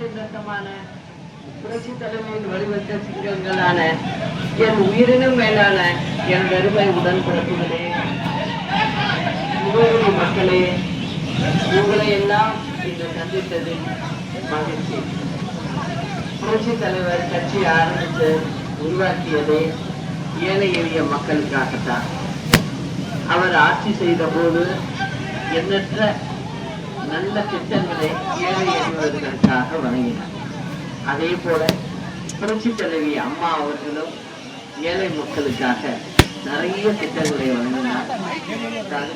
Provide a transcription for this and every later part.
ரத்தத்தின் புரட்சி தலைமையின் வழிவந்த சிங்கங்களான என் உயிரினும் மேலான என் அருமை உடன்பிறப்புகளே முகவரி மக்களே உங்களை எல்லாம் இன்று சந்தித்ததில் மகிழ்ச்சி. புரட்சி தலைவர் கட்சி ஆரம்பித்து உருவாக்கியதே ஏழை எளிய மக்களுக்காகத்தான். அவர் ஆட்சி செய்த போது எண்ணற்ற நல்ல திட்டங்களை ஏழை எளியவர்களுக்காக வழங்கினார். அதே போல புரட்சி தலைவி அம்மா அவர்களும் ஏழை மக்களுக்காக நிறைய திட்டங்களை வழங்கினார்.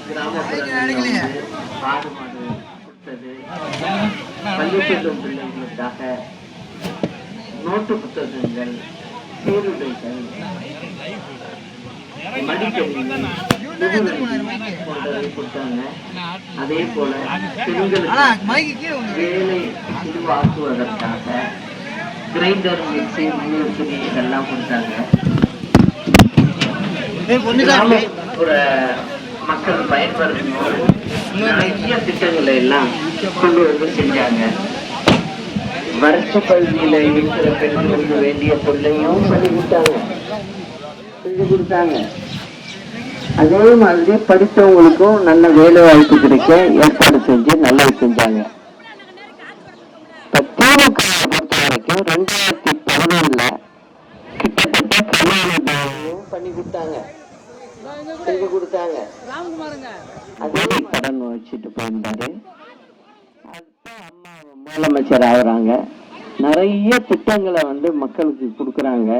கிராமப்புறங்களில் வந்து ஆடு மாடு கொடுத்தது பள்ளி செல்லும் பிள்ளைகளுக்காக நோட்டு புத்தகங்கள் சீருடைகள் கொடுத்தாங்க அதே போல பெண்களுக்கு வேலை உருவாக்குவதற்காக கிரைண்டர் மிக்சி மின்விசிறி இதெல்லாம் கொடுத்தாங்க கிராமப்புற மக்கள் பயன்படுத்தும் நிறைய திட்டங்களை எல்லாம் கொண்டு வந்து செஞ்சாங்க வருஷ பகுதியில இருக்கிற பெண்களுக்கு வேண்டிய பொருளையும் சொல்லி கொடுத்தாங்க செஞ்சு கொடுத்தாங்க. அதே மாதிரி படித்தவங்களுக்கும் நல்ல வேலை வாய்ப்பு கிடைக்க ஏற்பாடு செஞ்சு நல்லது செஞ்சாங்க. திமுக பொறுத்த வரைக்கும் ரெண்டாயிரத்தி பதினொன்னுல கிட்டத்தட்ட கர்நாடகாவையும் பண்ணி கொடுத்தாங்க. செஞ்சு கொடுத்தாங்க. அதே கடன் வச்சுட்டு போயிருந்தாரு. முதலமைச்சர் ஆகுறாங்க. நிறைய திட்டங்களை வந்து மக்களுக்கு கொடுக்குறாங்க.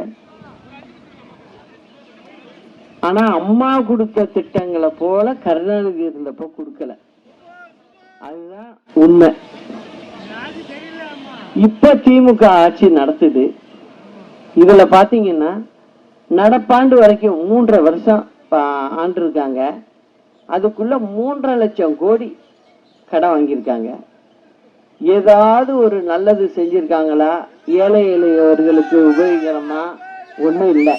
ஆனா அம்மா கொடுத்த திட்டங்களை போல கருணாநிதி இருந்தப்ப கொடுக்கல. அதுதான் உண்மை. இப்ப திமுக ஆட்சி நடத்துது. இதுல பாத்தீங்கன்னா நடப்பாண்டு வரைக்கும் மூன்றரை வருஷம் ஆண்டு இருக்காங்க அதுக்குள்ள மூன்றரை லட்சம் கோடி கடன் வாங்கியிருக்காங்க. ஏதாவது ஒரு நல்லது செஞ்சிருக்காங்களா? ஏழை எளியவர்களுக்கு உபயோகரமா ஒண்ணும் இல்லை.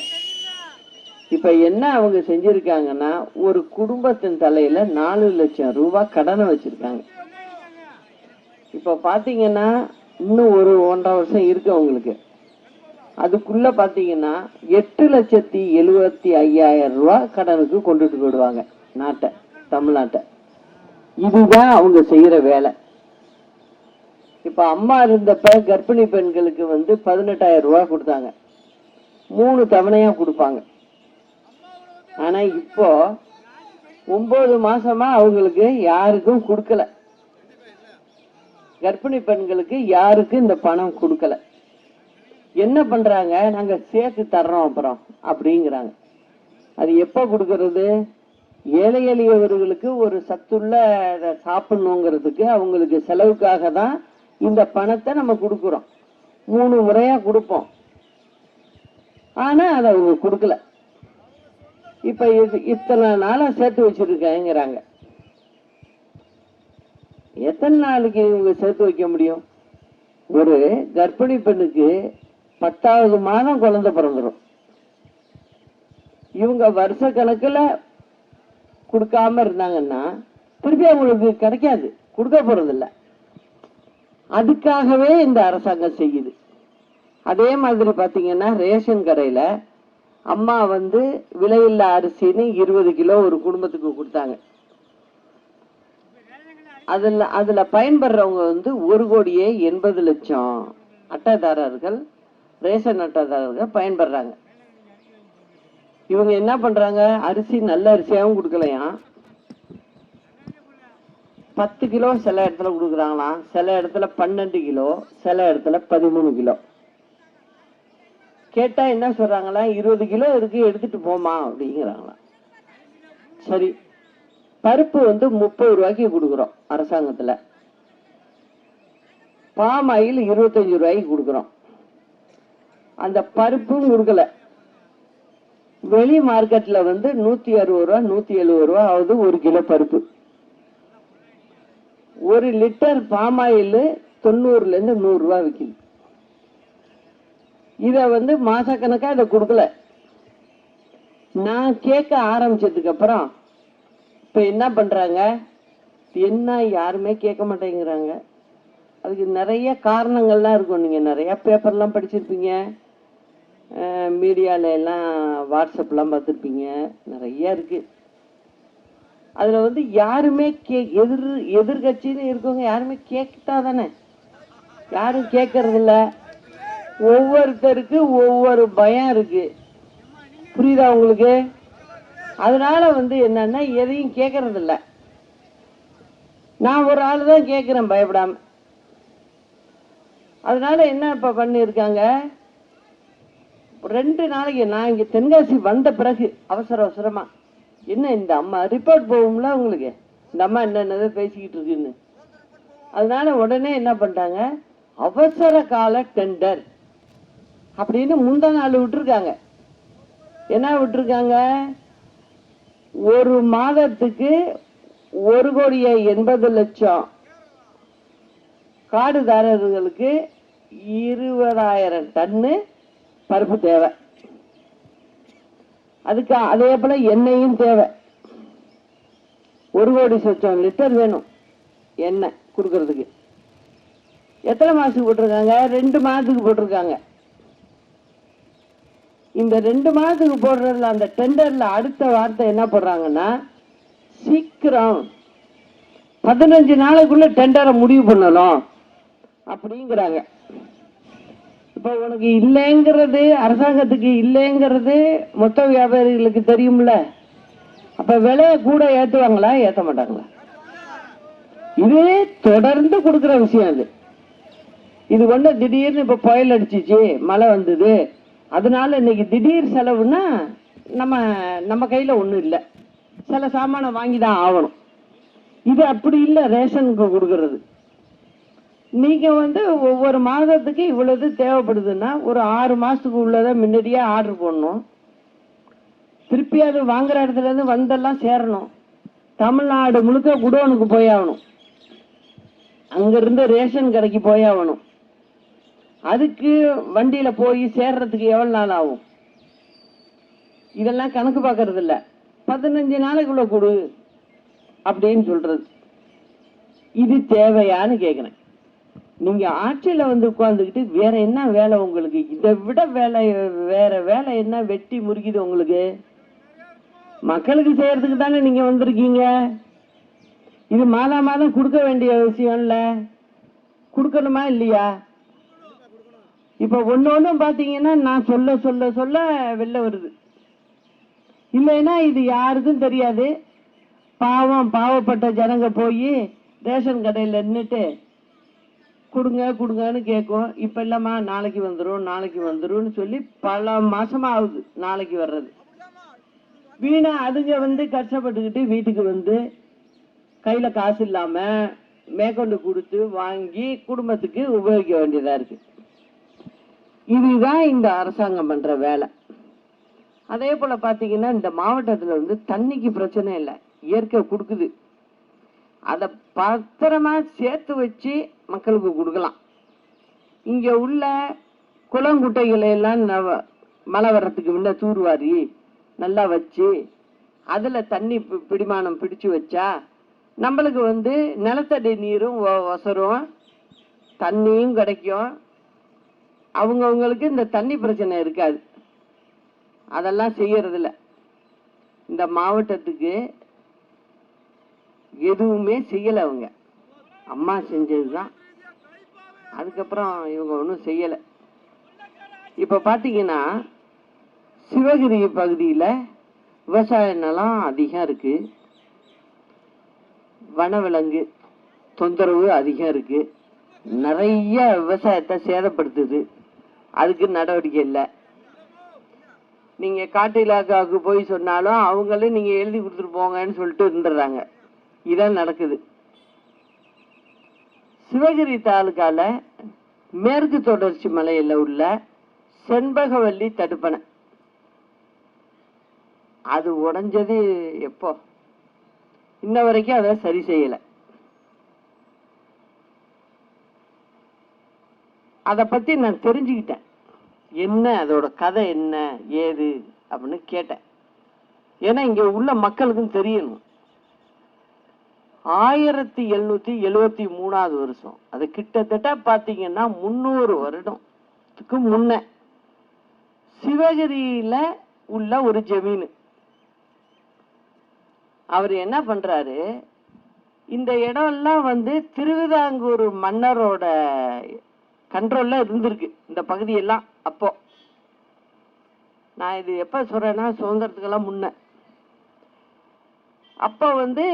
இப்ப என்ன அவங்க செஞ்சிருக்காங்கன்னா ஒரு குடும்பத்தின் தலையில நாலு லட்சம் ரூபாய் கடனை வச்சிருக்காங்க. இப்ப பாத்தீங்கன்னா இன்னும் ஒரு ஒன்றரை வருஷம் இருக்கு அவங்களுக்கு. அதுக்குள்ள பாத்தீங்கன்னா எட்டு லட்சத்தி எழுபத்தி ஐயாயிரம் ரூபா கடனுக்கு கொண்டுட்டு போயிடுவாங்க நாட்டை தமிழ்நாட்டை. இதுதான் அவங்க செய்யற வேலை. இப்ப அம்மா இருந்தப்ப கர்ப்பிணி பெண்களுக்கு வந்து பதினெட்டாயிரம் ரூபாய் கொடுத்தாங்க. மூணு தவணையா கொடுப்பாங்க. ஆனா இப்போ ஒன்பது மாசமா அவங்களுக்கு யாருக்கும் கொடுக்கல. கர்ப்பிணி பெண்களுக்கு யாருக்கும் இந்த பணம் கொடுக்கல. என்ன பண்றாங்க? நாங்க சேர்த்து தர்றோம் அப்புறம் அப்படிங்கிறாங்க. அது எப்ப கொடுக்கறது? ஏழை எளியவர்களுக்கு ஒரு சத்துள்ள சாப்பிடணுங்கிறதுக்கு அவங்களுக்கு செலவுக்காக தான் இந்த பணத்தை நம்ம கொடுக்குறோம். மூணு முறையா கொடுப்போம். ஆனா அதை அவங்க கொடுக்கல. இப்ப இது இத்தனை நாளா சேர்த்து வச்சிருக்கேங்கிறாங்க. எத்தனை நாளைக்கு இவங்க சேர்த்து வைக்க முடியும்? ஒரு கர்ப்பிணி பெண்ணுக்கு பத்தாவது மாதம் குழந்தை பிறந்துடும் இவங்க வருஷ கணக்குல கொடுக்காம இருந்தாங்கன்னா திருப்பி அவங்களுக்கு கிடைக்காது. கொடுக்க போறதில்ல. அதுக்காகவே இந்த அரசாங்கம் செய்யுது. அதே மாதிரி பார்த்தீங்கன்னா ரேஷன் கடையில் அம்மா வந்து விலையில்லா அரிசின்னு இருபது கிலோ ஒரு குடும்பத்துக்கு கொடுத்தாங்க. அதில் அதில் பயன்படுறவங்க வந்து ஒரு கோடியே எண்பது லட்சம் அட்டைதாரர்கள் ரேஷன் அட்டைதாரர்கள் பயன்படுறாங்க. இவங்க என்ன பண்ணுறாங்க அரிசி நல்ல அரிசியாகவும் கொடுக்கலையாம். பத்து கிலோ சில இடத்துல கொடுக்குறாங்களாம். சில இடத்துல பன்னெண்டு கிலோ சில இடத்துல பதிமூணு கிலோ. கேட்டா என்ன சொல்றாங்களா இருபது கிலோ இருக்கு எடுத்துட்டு போமா அப்படிங்கிறாங்களாம். சரி பருப்பு வந்து முப்பது ரூபாய்க்கு கொடுக்குறோம் அரசாங்கத்துல. பாம் ஆயில் இருபத்தஞ்சு ரூபாய்க்கு கொடுக்குறோம். அந்த பருப்பும் கொடுக்கல. வெளி மார்க்கெட்ல வந்து நூத்தி அறுபது ரூபா நூத்தி எழுபது ரூபா ஆகுது ஒரு கிலோ பருப்பு. ஒரு லிட்டர் பாம் ஆயில் தொண்ணூறுலேருந்து நூறுரூவா விற்கிது இதை வந்து மாதக்கணக்காக இதை கொடுக்கல. நான் கேட்க ஆரம்பிச்சதுக்கப்புறம் இப்போ என்ன பண்ணுறாங்க என்ன யாருமே கேட்க மாட்டேங்கிறாங்க. அதுக்கு நிறைய காரணங்கள்லாம் இருக்கும். நீங்கள் நிறையா பேப்பர்லாம் படிச்சிருப்பீங்க. மீடியாவில் எல்லாம் வாட்ஸ்அப்லாம் பார்த்துருப்பீங்க. நிறைய இருக்குது அதில் வந்து யாருமே கே எதிர் எதிர்கட்சின்னு இருக்கவங்க யாருமே கேட்டா தானே? யாரும் கேட்கறது இல்ல. ஒவ்வொருத்தருக்கு ஒவ்வொரு பயம் இருக்கு. புரியுதா உங்களுக்கு? அதனால வந்து என்னன்னா எதையும் கேட்கறது இல்ல. நான் ஒரு ஆள் தான் கேட்குறேன் பயப்படாம. அதனால என்ன இப்ப பண்ணியிருக்காங்க ரெண்டு நாளைக்கு நான் இங்க தென்காசி வந்த பிறகு அவசர அவசரமா என்ன இந்த அம்மா? ரிப்போர்ட் போகும்ல உங்களுக்கு? இந்த அம்மா என்னென்னதோ பேசிக்கிட்டு இருக்குன்னு. அதனால உடனே என்ன பண்ணிட்டாங்க? அவசர கால டெண்டர் அப்படின்னு முந்தா நாள் விட்டுருக்காங்க. என்ன விட்டுருக்காங்க? ஒரு மாதத்துக்கு ஒரு கோடியே எண்பது லட்சம். காடுதாரர்களுக்கு இருபதாயிரம் டன்னு பருப்பு தேவை. அதுக்கு அதே போல எண்ணெயும் தேவை. ஒரு கோடி சொச்சம் லிட்டர் வேணும் எண்ணெய் கொடுக்கறதுக்கு. எத்தனை மாசத்துக்கு போட்டிருக்காங்க? ரெண்டு மாதத்துக்கு போட்டிருக்காங்க. இந்த ரெண்டு மாதத்துக்கு போடுறதுல அந்த டெண்டர்ல அடுத்த வார்த்தை என்ன போடுறாங்கன்னா சீக்கிரம் பதினஞ்சு நாளைக்குள்ள டெண்டரை முடிவு பண்ணலாம் அப்படிங்கிறாங்க. இப்போ உனக்கு இல்லைங்கிறது அரசாங்கத்துக்கு இல்லைங்கிறது மொத்த வியாபாரிகளுக்கு தெரியும்ல? அப்ப விலையை கூட ஏத்துவாங்களா? ஏத்த மாட்டாங்களா? இது தொடர்ந்து கொடுக்குற விஷயம் அது. இது ஒண்ணு திடீர்னு இப்ப புயல் அடிச்சிச்சு மழை வந்தது. அதனால இன்னைக்கு திடீர் செலவுன்னா நம்ம நம்ம கையில ஒண்ணும் இல்லை. சில சாமானை வாங்கி தான் ஆகணும். இது அப்படி இல்லை ரேஷனுக்கு கொடுக்கறது. நீங்க வந்து ஒவ்வொரு மாதத்துக்கு இவ்வளவு தேவைப்படுதுன்னா ஒரு ஆறு மாசத்துக்கு உள்ளதை முன்னாடியே ஆர்டர் போடணும். திருப்பி அது வாங்குற இடத்துல இருந்து வந்தெல்லாம் சேரணும். தமிழ்நாடு முழுக்க குடோனுக்கு போய் ஆகணும். அங்கிருந்து ரேஷன் கடைக்கு போய் ஆகணும். அதுக்கு வண்டியில போய் சேர்றதுக்கு எவ்வளவு நாள் ஆகும்? இதெல்லாம் கணக்கு பார்க்கறது இல்ல. பதினஞ்சு நாளைக்குள்ள கொடு அப்படின்னு சொல்றது. இது தேவையான்னு கேக்குறேன். நீங்க ஆட்சியில வந்து உட்கார்ந்துக்கிட்டு வேற என்ன வேலை உங்களுக்கு? இதை விட வேலை வேற வேலை என்ன வெட்டி முறுக்கிது உங்களுக்கு? மக்களுக்கு செய்யறதுக்கு தானே நீங்க வந்திருக்கீங்க. இது மாதா மாதம் கொடுக்க வேண்டிய விஷயம் இல்ல. கொடுக்கணுமா இல்லையா? இப்ப ஒன்னு ஒன்றும் பாத்தீங்கன்னா நான் சொல்ல சொல்ல சொல்ல வெளில வருது. இல்லைன்னா இது யாருக்கும் தெரியாது. பாவம் பாவப்பட்ட ஜனங்க போய் ரேஷன் கடையில் நின்றுட்டு கொடுங்க கொடுங்கன்னு கேட்கும். இப்ப இல்லம்மா நாளைக்கு வந்துடும் நாளைக்கு வந்துரும்னு சொல்லி பல மாசமா ஆகுது நாளைக்கு வர்றது. வீணா அதுங்க வந்து கஷ்டப்பட்டுக்கிட்டு வீட்டுக்கு வந்து கையில காசு இல்லாம மேற்கொண்டு கொடுத்து வாங்கி குடும்பத்துக்கு உபயோகிக்க வேண்டியதா இருக்கு. இதுதான் இந்த அரசாங்கம் பண்ற வேலை. அதே போல பாத்தீங்கன்னா இந்த மாவட்டத்துல வந்து தண்ணிக்கு பிரச்சனை இல்லை இயற்கை கொடுக்குது. அதை பத்திரமா சேர்த்து வச்சு மக்களுக்கு கொடுக்கலாம். இங்க உள்ள குளங்குட்டைகளை எல்லாம் மழை வர்றதுக்கு முன்ன தூர்வாரி நல்லா வச்சு அதில் தண்ணி பி- பிடிமானம் பிடிச்சு வச்சா நம்மளுக்கு வந்து நிலத்தடி நீரும் ஒ- ஒசரும் தண்ணியும் கிடைக்கும். அவங்கவுங்களுக்கு இந்த தண்ணி பிரச்சனை இருக்காது. அதெல்லாம் செய்யறதில்ல. இந்த மாவட்டத்துக்கு எதுவுமே செய்யலை அவங்க. அம்மா செஞ்சது தான் அதுக்கப்புறம் இவங்க ஒன்றும் செய்யலை. இப்போ பார்த்தீங்கன்னா சிவகிரி பகுதியில் விவசாய நிலம் அதிகம் இருக்குது வனவிலங்கு தொந்தரவு அதிகம் இருக்குது நிறைய விவசாயத்தை சேதப்படுத்துது. அதுக்கு நடவடிக்கை இல்லை. நீங்கள் காட்டு இலாக்காவுக்கு போய் சொன்னாலும் அவங்களும் நீங்கள் எழுதி கொடுத்துட்டு போங்கன்னு சொல்லிட்டு இருந்துடுறாங்க. இதான் நடக்குது. சிவகிரி தாலுக்கால மேற்கு தொடர்ச்சி மலையில உள்ள செண்பகவல்லி தடுப்பணை. அது உடைஞ்சது எப்போ? இன்ன வரைக்கும் அதை சரி செய்யல. அதை பத்தி நான் தெரிஞ்சுக்கிட்டேன். என்ன அதோட கதை என்ன ஏது அப்படின்னு கேட்டேன். ஏன்னா இங்க உள்ள மக்களுக்கும் தெரியணும். ஆயிரத்தி எழுநூத்தி எழுவத்தி மூணாவது வருஷம். அது கிட்டத்தட்ட பாத்தீங்கன்னா முந்நூறு வருடத்துக்கு முன்ன. சிவகிரியில உள்ள ஒரு ஜமீன். அவர் என்ன பண்றாரு? இந்த இடம்லாம் வந்து திருவிதாங்கூர் மன்னரோட கண்ட்ரோல்ல இருந்திருக்கு. இந்த பகுதியெல்லாம் அப்போ. நான் இது எப்ப சொல்றேன்னா சுதந்திரத்துக்கெல்லாம் முன்ன. அப்போ வந்து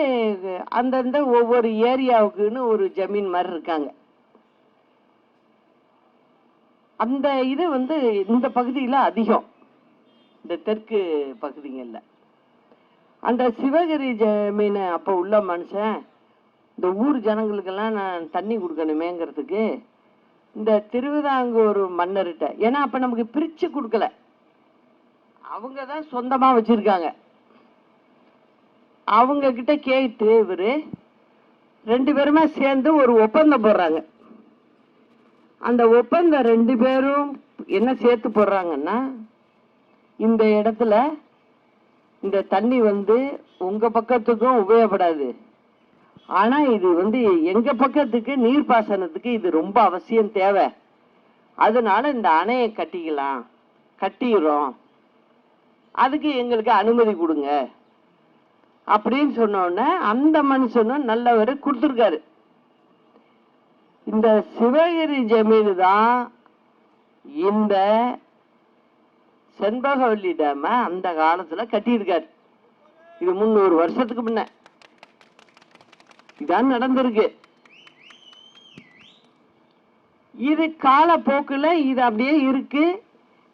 அந்தந்த ஒவ்வொரு ஏரியாவுக்குன்னு ஒரு ஜமீன் மாதிரி இருக்காங்க. அந்த இது வந்து இந்த பகுதியில் அதிகம். இந்த தெற்கு பகுதிங்களில் அந்த சிவகிரி ஜமீன் அப்போ உள்ள மனுஷன் இந்த ஊர் ஜனங்களுக்கெல்லாம் நான் தண்ணி கொடுக்கணுமேங்கிறதுக்கு இந்த திருவிதாங்கூர் மன்னர்கிட்ட ஏன்னா அப்போ நமக்கு பிரித்து கொடுக்கல. அவங்க தான் சொந்தமாக வச்சுருக்காங்க. அவங்க கிட்ட கேட்டு இவர் ரெண்டு பேருமே சேர்ந்து ஒரு ஒப்பந்தம் போடுறாங்க. அந்த ஒப்பந்தம் ரெண்டு பேரும் என்ன சேர்த்து போடுறாங்கன்னா இந்த இடத்துல இந்த தண்ணி வந்து உங்க பக்கத்துக்கும் உபயோகப்படாது. ஆனா இது வந்து எங்க பக்கத்துக்கு நீர்ப்பாசனத்துக்கு இது ரொம்ப அவசியம் தேவை. அதனால இந்த அணையை கட்டிக்கலாம் கட்டிடுறோம். அதுக்கு எங்களுக்கு அனுமதி கொடுங்க. அப்படின்னு சொன்னோடனே அந்த மனுஷனும் நல்லவர் கொடுத்துருக்காரு. இந்த சிவகிரி ஜமீன் தான் இந்த செண்பகவல்லி டேம அந்த காலத்துல கட்டியிருக்காரு. இது முந்நூறு வருஷத்துக்கு முன்ன. இதான் நடந்திருக்கு. இது காலப்போக்கில் இது அப்படியே இருக்கு.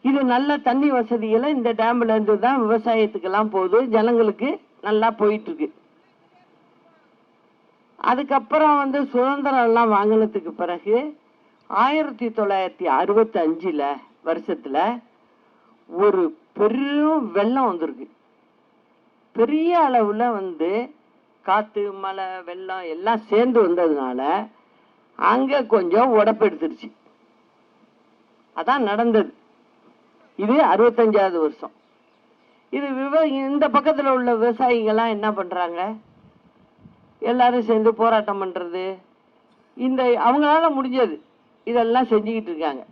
இது நல்ல தண்ணி வசதிகளை இந்த டேம்ல இருந்து தான் விவசாயத்துக்கெல்லாம் போகுது ஜனங்களுக்கு. நல்லா போயிட்டு இருக்கு அதுக்கப்புறம் வந்து சுதந்திரம் எல்லாம் வாங்கினதுக்கு பிறகு ஆயிரத்தி தொள்ளாயிரத்தி அறுபத்தி அஞ்சுல வருஷத்துல ஒரு பெரும் வெள்ளம் வந்திருக்கு. பெரிய அளவுல வந்து காத்து மழை வெள்ளம் எல்லாம் சேர்ந்து வந்ததுனால அங்க கொஞ்சம் உடப்பெடுத்துருச்சு அதான் நடந்தது. இது அறுபத்தஞ்சாவது வருஷம். இது விவ இந்த பக்கத்தில் உள்ள விவசாயிகள்லாம் என்ன பண்ணுறாங்க எல்லாரும் சேர்ந்து போராட்டம் பண்ணுறது இந்த அவங்களால முடிஞ்சது. இதெல்லாம் செஞ்சுக்கிட்டு இருக்காங்க.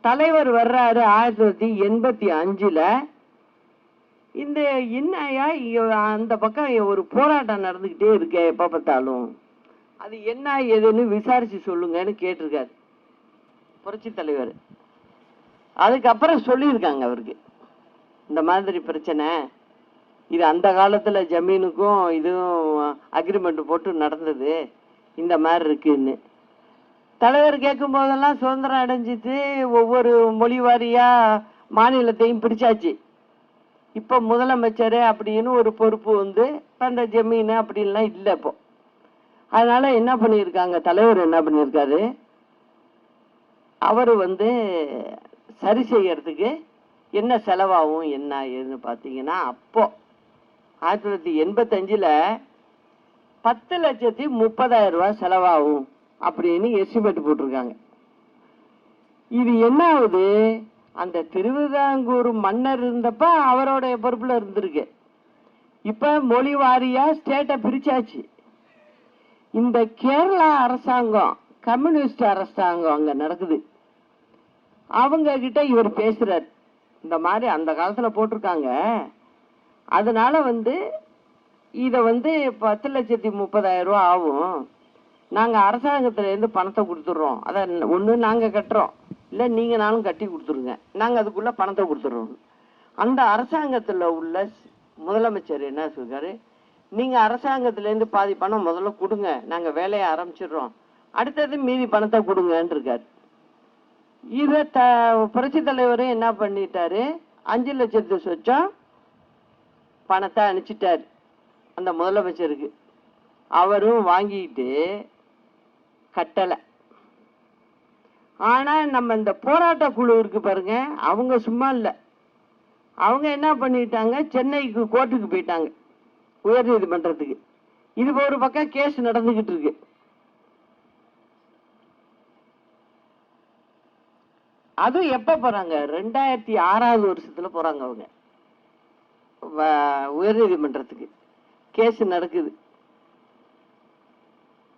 தலைவர் வர்றாரு ஆயிரத்தி தொள்ளாயிரத்தி எண்பத்தி அஞ்சில். இந்த என்னையா அந்த பக்கம் ஒரு போராட்டம் நடந்துக்கிட்டே இருக்கே எப்போ பார்த்தாலும். அது என்ன ஏதுன்னு விசாரிச்சு சொல்லுங்கன்னு கேட்டிருக்காரு. புரட்சி தலைவர். அதுக்கப்புறம் சொல்லியிருக்காங்க அவருக்கு. இந்த மாதிரி பிரச்சனை இது அந்த காலத்தில் ஜமீனுக்கும் இதுவும் அக்ரிமெண்ட் போட்டு நடந்தது. இந்த மாதிரி இருக்குன்னு. தலைவர் கேட்கும் போதெல்லாம் சுதந்திரம் அடைஞ்சிட்டு ஒவ்வொரு மொழி வாரியாக மாநிலத்தையும் பிரிச்சாச்சு இப்போ முதலமைச்சர் அப்படின்னு ஒரு பொறுப்பு வந்து அந்த ஜமீன் அப்படின்லாம் இல்லை இப்போ. அதனால் என்ன பண்ணியிருக்காங்க? தலைவர் என்ன பண்ணியிருக்காரு? அவர் வந்து சரி செய்யறதுக்கு என்ன செலவாகும் என்ன ஏதுன்னு பார்த்தீங்கன்னா அப்போ. ஆயிரத்தி தொள்ளாயிரத்தி எண்பத்தஞ்சில் பத்து லட்சத்தி முப்பதாயிரம் ரூபாய் செலவாகும் அப்படின்னு எஸ்டிமேட் போட்டிருக்காங்க. இது என்ன ஆகுது? அந்த திருவிதாங்கூர் மன்னர் இருந்தப்ப அவரோடைய பொறுப்பில் இருந்திருக்கு. இப்போ மொழி வாரியாக ஸ்டேட்டை பிரிச்சாச்சு. இந்த கேரளா அரசாங்கம் கம்யூனிஸ்ட் அரசாங்கம் அங்கே நடக்குது. அவங்க கிட்ட இவர் பேசுறார். இந்த மாதிரி அந்த காலத்தில் போட்டிருக்காங்க. அதனால வந்து இதை வந்து பத்து லட்சத்தி முப்பதாயிரம் ரூபா ஆகும். நாங்கள் அரசாங்கத்துலேருந்து பணத்தை கொடுத்துட்றோம். அதை ஒன்று நாங்கள் கட்டுறோம். இல்லை நீங்கள் நானும் கட்டி கொடுத்துருங்க நாங்கள் அதுக்குள்ளே பணத்தை கொடுத்துட்றோம். அந்த அரசாங்கத்தில் உள்ள முதலமைச்சர் என்ன சொல்கிறார் நீங்கள் அரசாங்கத்துலேருந்து பாதி பணம் முதல்ல கொடுங்க. நாங்கள் வேலையை ஆரம்பிச்சிடுறோம். அடுத்தது மீதி பணத்தை கொடுங்கன்னு இருக்காரு இதை த புரட்சி தலைவரும் என்ன பண்ணிட்டாரு? அஞ்சு லட்சத்து சொச்சம் பணத்தை அனுப்பிச்சிட்டாரு அந்த முதலமைச்சருக்கு. அவரும் வாங்கிட்டு கட்டலை. ஆனால் நம்ம இந்த போராட்ட குழு இருக்கு பாருங்க அவங்க சும்மா இல்லை. அவங்க என்ன பண்ணிட்டாங்க? சென்னைக்கு கோர்ட்டுக்கு போயிட்டாங்க உயர் நீதிமன்றத்துக்கு இது ஒரு பக்கம் கேஸ் நடந்துக்கிட்டு இருக்கு. அதுவும் எப்போ போகிறாங்க ரெண்டாயிரத்தி ஆறாவது வருஷத்துல போறாங்க அவங்க. வ- உயர்நீதிமன்றத்துக்கு. கேஸ் நடக்குது.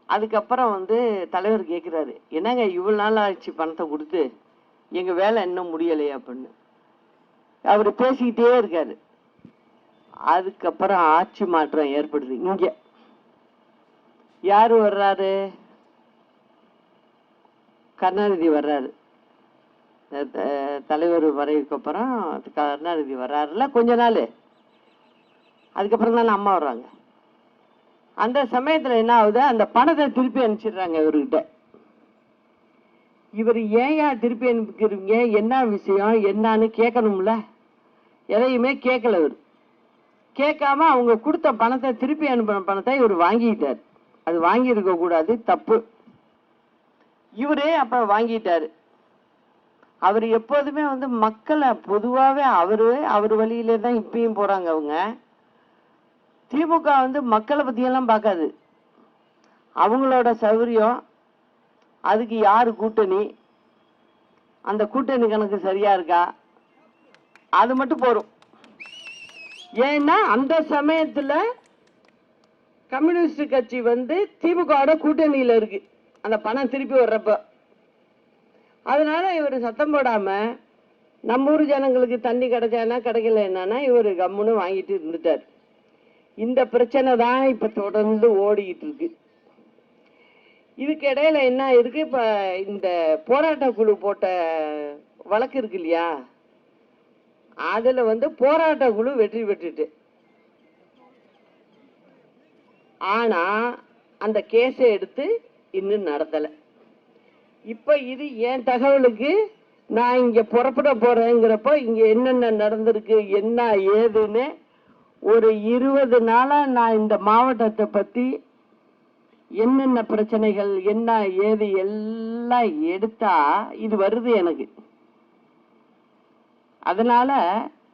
அதுக்கப்புறம் வந்து தலைவர் கேட்குறாரு என்னங்க இவ்வளோ நாள் ஆச்சு பணத்தை கொடுத்து? எங்கள் வேலை இன்னும் முடியலையே அப்படின்னு. அவர் பேசிக்கிட்டே இருக்காரு. அதுக்கப்புறம் ஆட்சி மாற்றம் ஏற்படுது இங்கே. யார் வர்றாரு? கருணாநிதி வர்றாரு. தலைவர் வரைவுக்கு அப்புறம் கருணாநிதி வர்றாருல கொஞ்ச நாள். அதுக்கப்புறம் தானே அம்மா வர்றாங்க. அந்த சமயத்தில் என்ன ஆகுது? அந்த பணத்தை திருப்பி அனுப்பிச்சிடுறாங்க இவர்கிட்ட. இவர் ஏயா திருப்பி அனுப்பிக்கிறீங்க? என்ன விஷயம்? என்னன்னு கேட்கணும்ல. எதையுமே கேட்கல இவர். கேட்காம அவங்க கொடுத்த பணத்தை திருப்பி அனுப்பின பணத்தை இவர் வாங்கிட்டார். அது வாங்கியிருக்க கூடாது தப்பு. இவரே அப்ப வாங்கிட்டாரு. அவர் எப்போதுமே வந்து மக்களை பொதுவாகவே அவரு அவர் வழியிலே தான் இப்பயும் போகிறாங்க அவங்க. திமுக வந்து மக்களை பற்றியெல்லாம் பார்க்காது. அவங்களோட சௌகரியம் அதுக்கு யார் கூட்டணி? அந்த கூட்டணி கணக்கு சரியா இருக்கா? அது மட்டும் போறோம் ஏன்னா அந்த சமயத்துல கம்யூனிஸ்ட் கட்சி வந்து திமுகவோட கூட்டணியில இருக்கு. அந்த பணம் திருப்பி வர்றப்ப. அதனால் இவர் சத்தம் போடாமல் நம்ம ஊர் ஜனங்களுக்கு தண்ணி கிடைச்சானா கிடைக்கல என்னன்னா இவர் கம்முன்னு வாங்கிட்டு இருந்துட்டார். இந்த பிரச்சனை தான் இப்போ தொடர்ந்து ஓடிக்கிட்டு இருக்கு. இதுக்கு இடையில என்ன இருக்கு? இப்போ இந்த போராட்ட குழு போட்ட வழக்கு இருக்கு இல்லையா? அதில் வந்து போராட்ட குழு வெற்றி பெற்றுட்டு. ஆனால் அந்த கேஸை எடுத்து இன்னும் நடத்தலை. இப்ப இது என் தகவலுக்கு நான் இங்க புறப்பட போறேங்கிறப்ப இங்க என்னென்ன நடந்திருக்கு என்ன ஏதுன்னு ஒரு இருபது நாளா நான் இந்த மாவட்டத்தை பத்தி என்னென்ன பிரச்சனைகள் என்ன ஏது எல்லாம் எடுத்தா இது வருது எனக்கு. அதனால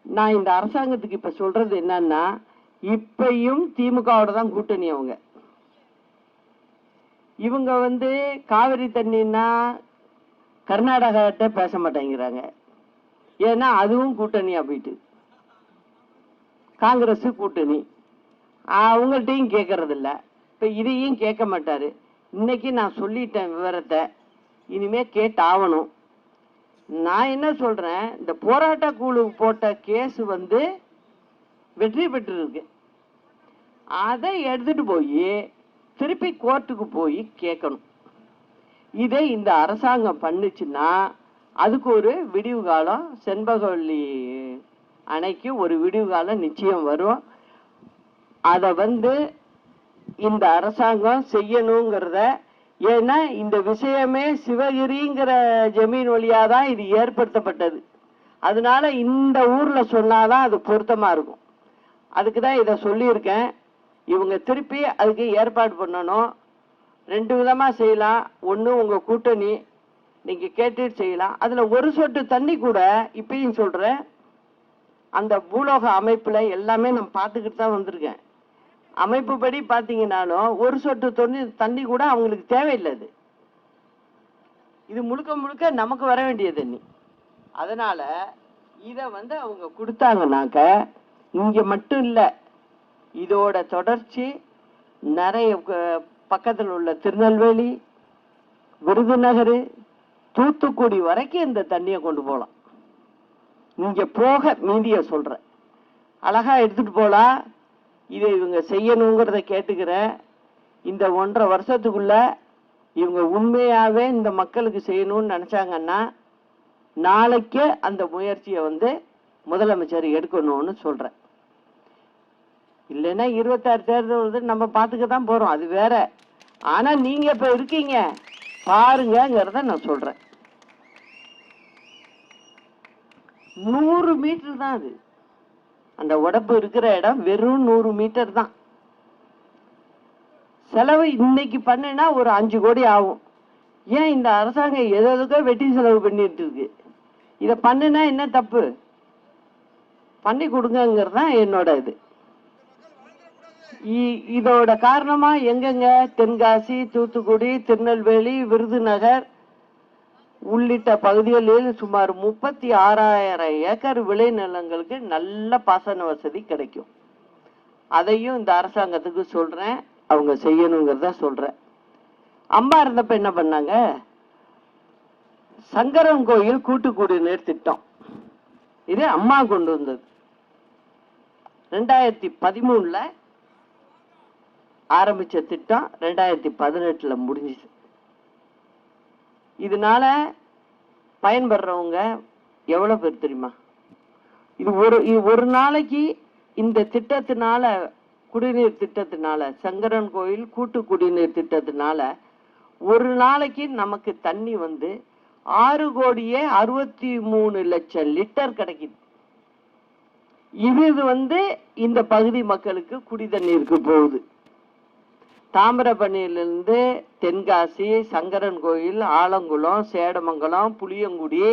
நான் இந்த அரசாங்கத்துக்கு இப்ப சொல்றது என்னன்னா இப்பையும் திமுகவோட தான் கூட்டணி அவங்க. இவங்க வந்து காவிரி தண்ணின்னா கர்நாடகாட்ட பேச மாட்டேங்கிறாங்க. ஏன்னா அதுவும் கூட்டணியாக போயிட்டு. காங்கிரஸ் கூட்டணி. அவங்கள்ட்டையும் கேட்கறது இப்போ இதையும் கேட்க மாட்டார். இன்னைக்கு நான் சொல்லிட்டேன் விவரத்தை. இனிமே கேட்டாகணும் நான் என்ன சொல்கிறேன் இந்த போராட்ட குழு போட்ட கேஸ் வந்து வெற்றி பெற்றிருக்கு. அதை எடுத்துகிட்டு போய் திருப்பி கோர்ட்டுக்கு போய் கேட்கணும். இதே இந்த அரசாங்கம் பண்ணுச்சுன்னா அதுக்கு ஒரு விடிவு காலம் செண்பகவல்லி அணைக்கு ஒரு விடிவு காலம் நிச்சயம் வரும். அதை வந்து இந்த அரசாங்கம் செய்யணுங்கிறத ஏன்னா இந்த விஷயமே சிவகிரிங்கிற ஜமீன் வழியாக தான் இது ஏற்படுத்தப்பட்டது. அதனால இந்த ஊரில் சொன்னாதான் அது பொருத்தமாக இருக்கும். அதுக்கு தான் இதை சொல்லியிருக்கேன். இவங்க திருப்பி அதுக்கு ஏற்பாடு பண்ணணும். ரெண்டு விதமாக செய்யலாம். ஒன்று உங்கள் கூட்டணி நீங்கள் கேட்டுட்டு செய்யலாம். அதில் ஒரு சொட்டு தண்ணி கூட இப்பயும் சொல்கிறேன் அந்த பூலோக அமைப்பில் எல்லாமே நான் பார்த்துக்கிட்டு தான் வந்திருக்கேன். அமைப்புப்படி பார்த்தீங்கன்னாலும் ஒரு சொட்டு தண்ணி தண்ணி கூட அவங்களுக்கு தேவையில்லை அது இது முழுக்க முழுக்க நமக்கு வர வேண்டிய தண்ணி. அதனால் இதை வந்து அவங்க கொடுத்தாங்கனாக்க இங்கே மட்டும் இல்லை இதோட தொடர்ச்சி நிறைய பக்கத்தில் உள்ள திருநெல்வேலி விருதுநகர் தூத்துக்குடி வரைக்கும் இந்த தண்ணியை கொண்டு போகலாம். இங்கே போக மீதியை சொல்கிறேன் அழகா எடுத்துகிட்டு போகலாம் இதை இவங்க செய்யணுங்கிறத கேட்டுக்கிறேன். இந்த ஒன்றரை வருஷத்துக்குள்ள இவங்க உண்மையாகவே இந்த மக்களுக்கு செய்யணும்னு நினச்சாங்கன்னா நாளைக்கே அந்த முயற்சியை வந்து முதலமைச்சர் எடுக்கணும்னு சொல்கிறேன் இல்லைன்னா இருபத்தாறு தேர்தல் வந்து நம்ம பார்த்துக்க தான் போகிறோம் அது வேற. ஆனால் நீங்கள் இப்போ இருக்கீங்க. பாருங்கங்கிறத நான் சொல்கிறேன் நூறு மீட்டர் தான் அது. அந்த உடம்பு இருக்கிற இடம் வெறும் நூறு மீட்டர் தான். செலவு இன்னைக்கு பண்ணுனா ஒரு அஞ்சு கோடி ஆகும். ஏன் இந்த அரசாங்கம் எதோ எதுக்கோ வெட்டி செலவு பண்ணிட்டு இருக்கு? இதை பண்ணுனா என்ன தப்பு? பண்ணி கொடுங்கங்கிறது தான் என்னோட இது. இதோட காரணமா எங்கெங்க? தென்காசி தூத்துக்குடி திருநெல்வேலி விருதுநகர் உள்ளிட்ட பகுதிகளில் சுமார் முப்பத்தி ஆறாயிரம் ஏக்கர் விளைநிலங்களுக்கு நல்ல பாசன வசதி கிடைக்கும். அதையும் இந்த அரசாங்கத்துக்கு சொல்றேன். அவங்க செய்யணுங்கிறத சொல்றேன். அம்மா இருந்தப்ப என்ன பண்ணாங்க? சங்கரன் கோயில் கூட்டு குடிநீர் திட்டம். இது அம்மா கொண்டு வந்தது. ரெண்டாயிரத்தி பதிமூணுல ஆரம்பித்த திட்டம் ரெண்டாயிரத்தி பதினெட்டில் முடிஞ்சிச்சு. இதனால பயன்படுறவங்க எவ்வளோ பேர் தெரியுமா? இது ஒரு இது ஒரு நாளைக்கு இந்த திட்டத்தினால குடிநீர் திட்டத்தினால சங்கரன் கோயில் கூட்டு குடிநீர் திட்டத்தினால ஒரு நாளைக்கு நமக்கு தண்ணி வந்து ஆறு கோடியே அறுபத்தி மூணு லட்சம் லிட்டர் கிடைக்குது. இது வந்து இந்த பகுதி மக்களுக்கு குடி தண்ணீருக்கு போகுது. தாமிரபரணியிலிருந்து தென்காசி சங்கரன் கோயில் ஆலங்குளம் சேடமங்கலம் புளியங்குடி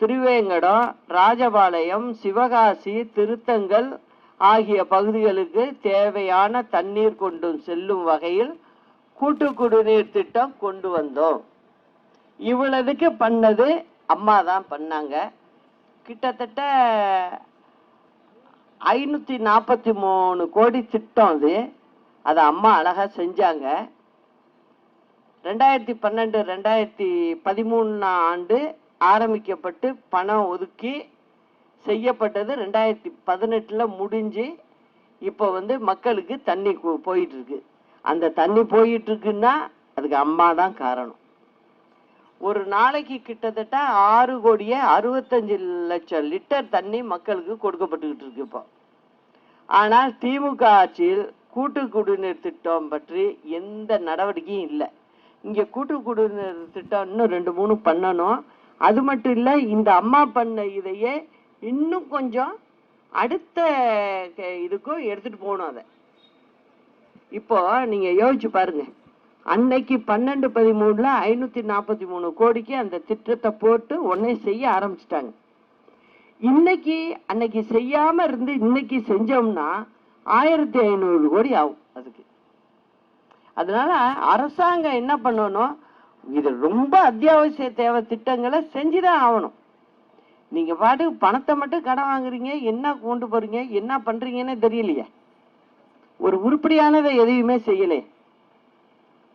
திருவேங்கடம் ராஜபாளையம் சிவகாசி திருத்தங்கல் ஆகிய பகுதிகளுக்கு தேவையான தண்ணீர் கொண்டு செல்லும் வகையில் கூட்டு குடிநீர் திட்டம் கொண்டு வந்தோம். இவ்வளவுக்கு பண்ணது அம்மா தான் பண்ணாங்க. கிட்டத்தட்ட ஐநூற்றி நாற்பத்தி மூணு கோடி திட்டம் அது. அதை அம்மா அழகா செஞ்சாங்க. ரெண்டாயிரத்தி பன்னெண்டு ரெண்டாயிரத்தி பதிமூணாம் ஆண்டு ஆரம்பிக்கப்பட்டு பணம் ஒதுக்கி செய்யப்பட்டது ரெண்டாயிரத்தி பதினெட்டுல முடிஞ்சு இப்போ வந்து மக்களுக்கு தண்ணி போயிட்டுருக்கு. போயிட்டு இருக்கு அந்த தண்ணி போயிட்டு இருக்குன்னா அதுக்கு அம்மா தான் காரணம். ஒரு நாளைக்கு கிட்டத்தட்ட ஆறு கோடியே அறுபத்தஞ்சு லட்சம் லிட்டர் தண்ணி மக்களுக்கு கொடுக்கப்பட்டுக்கிட்டு இருக்கு இப்போ. ஆனால் திமுக ஆட்சியில் கூட்டு குடிநீர் திட்டம் பற்றி எந்த நடவடிக்கையும் இல்லை. இங்கே கூட்டு குடிநீர் திட்டம் இன்னும் ரெண்டு மூணு பண்ணணும். அது மட்டும் இல்லை இந்த அம்மா பண்ண இதையே இன்னும் கொஞ்சம் அடுத்த க- இதுக்கும் எடுத்துட்டு போகணும் அதை. இப்போ நீங்க யோசிச்சு பாருங்க. அன்னைக்கு பன்னெண்டு பதிமூணுல ஐநூத்தி நாற்பத்தி மூணு கோடிக்கு அந்த திட்டத்தை போட்டு உடனே செய்ய ஆரம்பிச்சிட்டாங்க. இன்னைக்கு அன்னைக்கு செய்யாம இருந்து இன்னைக்கு செஞ்சோம்னா ஆயிரத்தி ஐநூறு கோடி ஆகும் அதுக்கு. அதனால அரசாங்கம் என்ன பண்ணணும்? இது ரொம்ப அத்தியாவசிய தேவை திட்டங்களை செஞ்சுதான் ஆகணும். நீங்க பாட்டுக்கு பணத்தை மட்டும் கடன் வாங்குறீங்க என்ன கொண்டு போறீங்க என்ன பண்றீங்கன்னு தெரியலையே. ஒரு உருப்படியானதை எதையுமே செய்யலே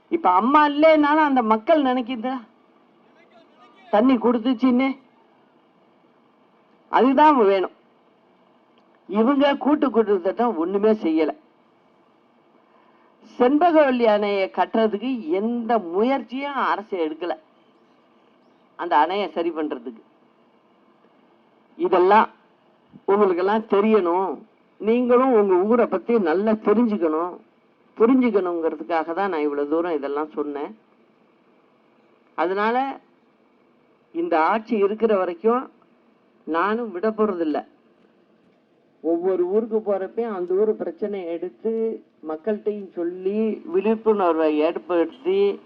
இப்ப அம்மா இல்லைனாலும் அந்த மக்கள் நினைக்குதா? தண்ணி கொடுத்துச்சின்னு. அதுதான் வேணும். இவங்க கூட்டு கூட்டு ஒண்ணுமே செய்யல. செண்பகவல்லி அணையை கட்டுறதுக்கு எந்த முயற்சியும் அரசு எடுக்கல. அந்த அணையை சரி பண்றதுக்கு. இதெல்லாம் உங்களுக்கெல்லாம் தெரியணும். நீங்களும் உங்க ஊரை பத்தி நல்லா தெரிஞ்சுக்கணும். புரிஞ்சுக்கணுங்கிறதுக்காக தான் நான் இவ்வளவு தூரம் இதெல்லாம் சொன்னேன். அதனால இந்த ஆட்சி இருக்கிற வரைக்கும் நானும் விட போறதில்லை. ஒவ்வொரு ஊருக்கு போகிறப்பையும் அந்த ஊர் பிரச்சனை எடுத்து மக்கள்கிட்டையும் சொல்லி விழிப்புணர்வை ஏற்படுத்தி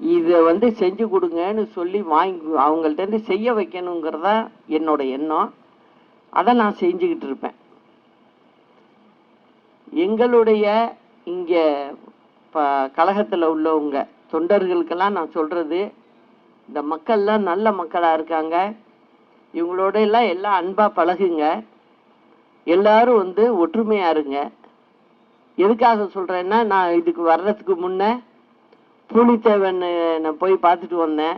இதை வந்து செஞ்சு கொடுங்கன்னு சொல்லி வாங்கி அவங்கள்ட்ட செய்ய வைக்கணுங்கிறதா என்னோட எண்ணம். அதை நான் செஞ்சுக்கிட்டு இருப்பேன். எங்களுடைய இங்க ப கழகத்தில் உள்ளவங்க தொண்டர்களுக்கெல்லாம் நான் சொல்றது இந்த மக்கள்லாம் நல்ல மக்களா இருக்காங்க. இவங்களோட எல்லாம் எல்லாம் அன்பா பழகுங்க. எல்லாரும் வந்து ஒற்றுமையா இருங்க. எதுக்காக சொல்றேன்னா நான் இதுக்கு வர்றதுக்கு முன்ன பூலித்தேவன் நான் போய் பார்த்துட்டு வந்தேன்.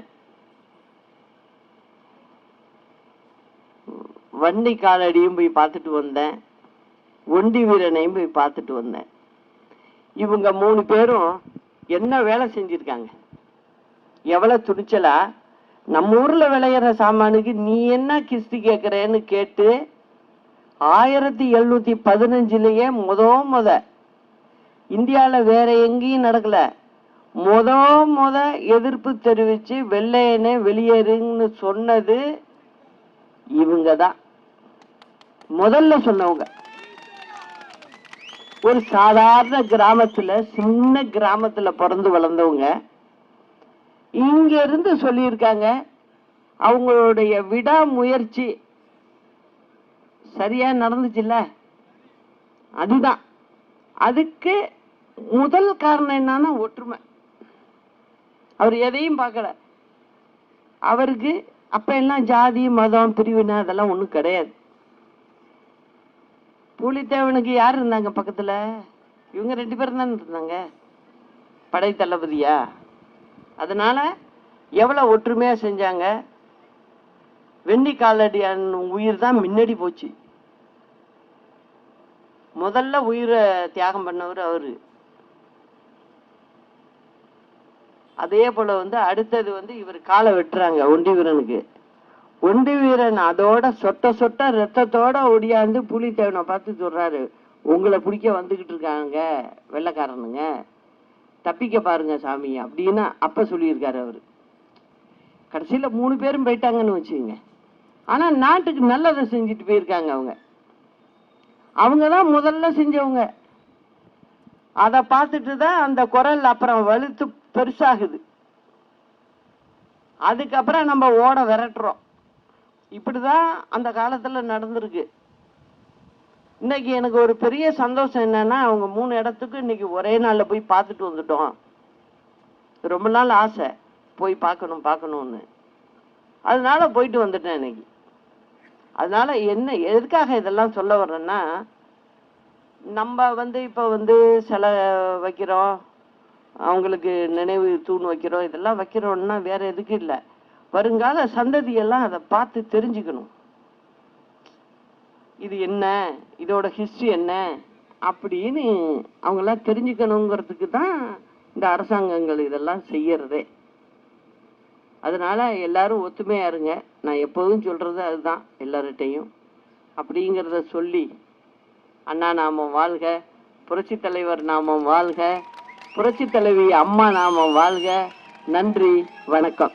வண்டி காலடியும் போய் பார்த்துட்டு வந்தேன். ஒண்டி வீரனையும் போய் பார்த்துட்டு வந்தேன். இவங்க மூணு பேரும் என்ன வேலை செஞ்சிருக்காங்க? எவ்வளோ துணிச்சலா? நம்ம ஊரில் விளையிற சாமானுக்கு நீ என்ன கிஸ்தி கேட்குறேன்னு கேட்டு ஆயிரத்தி எழுநூத்தி பதினஞ்சுலயே முத முத இந்தியாவில் வேற எங்கேயும் நடக்கல. முத முத எதிர்ப்பு தெரிவிச்சு வெள்ளையனே வெளியேறுன்னு சொன்னது இவங்க தான் முதல்ல சொன்னவங்க. ஒரு சாதாரண கிராமத்துல சின்ன கிராமத்துல பிறந்து வளர்ந்தவங்க. இங்க இருந்து சொல்லியிருக்காங்க அவங்களுடைய விடாமுயற்சி சரியா நடந்துச்சுல்ல? அதுதான். அதுக்கு முதல் காரணம் என்னன்னா ஒற்றுமை. அவர் எதையும் பார்க்கல. அவருக்கு அப்ப எல்லாம் ஜாதி மதம் பிரிவினை அதெல்லாம் ஒண்ணும் கிடையாது. பூலித்தேவனுக்கு யார் இருந்தாங்க பக்கத்துல? இவங்க ரெண்டு பேரும் தானே இருந்தாங்க? படை தளபதியா? அதனால எவ்வளவு ஒற்றுமையா செஞ்சாங்க? வெண்ணி காலடியான் உயிர் தான் முன்னாடி போச்சு. முதல்ல உயிரை தியாகம் பண்ணவர் அவரு. அதே போல வந்து அடுத்தது வந்து இவர் காலை வெட்டுறாங்க ஒண்டி வீரனுக்கு. ஒண்டி வீரன் அதோட சொட்ட சொட்ட ரத்தத்தோட ஒடியாந்து புலித்தேவனை பார்த்து சொல்றாரு உங்களை பிடிக்க வந்துகிட்டு இருக்காங்க வெள்ளைக்காரனுங்க. தப்பிக்க பாருங்க சாமி அப்படின்னு அப்ப சொல்லியிருக்காரு அவரு. கடைசியில மூணு பேரும் போயிட்டாங்கன்னு வச்சுக்கோங்க. ஆனா நாட்டுக்கு நல்லதை செஞ்சுட்டு போயிருக்காங்க அவங்க. அவங்க தான் முதல்ல செஞ்சவங்க. அதை பார்த்துட்டு தான் அந்த குரல் அப்புறம் வலுத்து பெருசாகுது. அதுக்கப்புறம் நம்ம ஓட விரட்டுறோம். இப்படிதான் அந்த காலத்தில் நடந்திருக்கு. இன்னைக்கு எனக்கு ஒரு பெரிய சந்தோஷம் என்னன்னா அவங்க மூணு இடத்துக்கு இன்னைக்கு ஒரே நாளில் போய் பார்த்துட்டு வந்துட்டோம். ரொம்ப நாள் ஆசை போய் பார்க்கணும் பார்க்கணும்னு. அதனால போயிட்டு வந்துட்டேன் இன்னைக்கு. அதனால என்ன எதுக்காக இதெல்லாம் சொல்ல வர்றேன்னா நம்ம வந்து இப்போ வந்து சிலை வைக்கிறோம் அவங்களுக்கு நினைவு தூண் வைக்கிறோம் இதெல்லாம் வைக்கிறோம்னா வேற எதுக்கு இல்லை. வருங்கால சந்ததியெல்லாம் அதை பார்த்து தெரிஞ்சுக்கணும். இது என்ன? இதோட ஹிஸ்ட்ரி என்ன? அப்படின்னு அவங்களாம் தெரிஞ்சுக்கணுங்கிறதுக்கு தான் இந்த அரசாங்கங்கள் இதெல்லாம் செய்யறதே. அதனால் எல்லாரும் ஒத்துமையாக இருங்க. நான் எப்போதும் சொல்கிறது அதுதான் எல்லார்கிட்டையும். அப்படிங்கிறத சொல்லி அண்ணா நாமம் வாழ்க புரட்சி தலைவர் நாமம் வாழ்க புரட்சி தலைவி அம்மா நாமம் வாழ்க. நன்றி வணக்கம்.